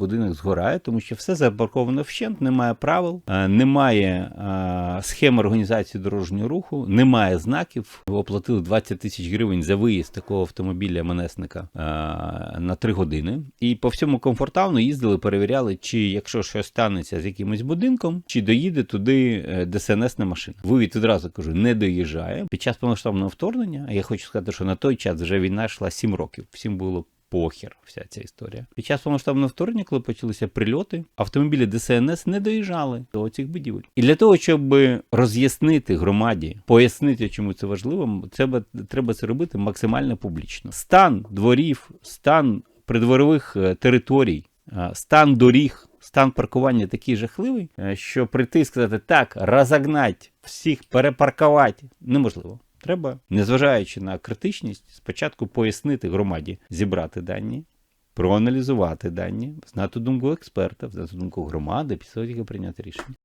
Будинок згорає, тому що все запарковано вщент, немає правил, е, немає е, схеми організації дорожнього руху, немає знаків. Оплатили 20 тисяч гривень за виїзд такого автомобіля МНСника е, на 3 години. І по всьому комфортауну їздили, перевіряли, чи якщо щось станеться з якимось будинком, чи доїде туди е, ДСНСна машина. Вивід відразу кажу, не доїжджає. Під час повноштабного вторгнення, я хочу сказати, що на той час вже війна йшла 7 років. Всім було похер вся ця історія. Під час повноштабного вторгнення, коли почалися прильоти, автомобілі ДСНС не доїжджали до цих будівель. І для того, щоб роз'яснити громаді, пояснити, чому це важливо, треба, треба це робити максимально публічно. Стан дворів, стан придворових е, територій, е, стан доріг. Стан паркування такий жахливий, е, що прийти і сказати так, розогнать, всіх перепаркувати неможливо. Треба, незважаючи на критичність, спочатку пояснити громаді, зібрати дані, проаналізувати дані, знати думку експерта, знати думку громади, після цього прийняти рішення.